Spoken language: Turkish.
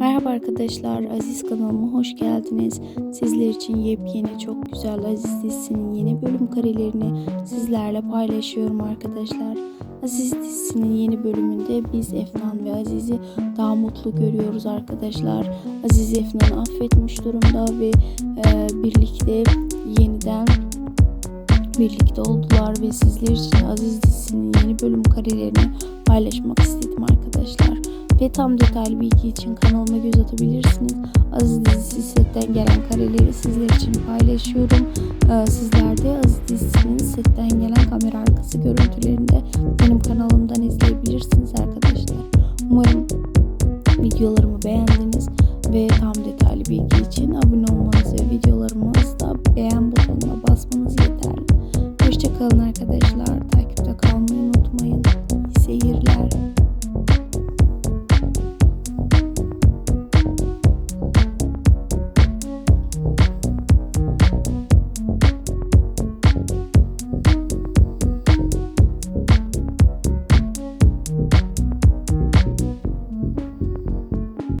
Merhaba arkadaşlar, Aziz kanalıma hoş geldiniz. Sizler için yepyeni çok güzel Aziz dizisinin yeni bölüm karelerini sizlerle paylaşıyorum arkadaşlar. Aziz dizisinin yeni bölümünde biz Efnan ve Aziz'i daha mutlu görüyoruz arkadaşlar. Aziz Efnan'ı affetmiş durumda ve e, birlikte yeniden birlikte oldular ve sizler için Aziz dizisinin yeni bölüm karelerini paylaşmak istedim arkadaşlar. Ve tam detaylı bilgi için kanalıma göz atabilirsiniz. Aziz dizisi setten gelen kareleri sizler için paylaşıyorum. Ee, sizler de Aziz dizisinin setten gelen kamera arkası görüntülerini de benim kanalımdan izleyebilirsiniz arkadaşlar. Umarım videolarımı beğendiniz ve tam detaylı bilgi için abone olmanız ve videolarımızda beğen butonuna basmanız yeterli. Hoşçakalın arkadaşlar.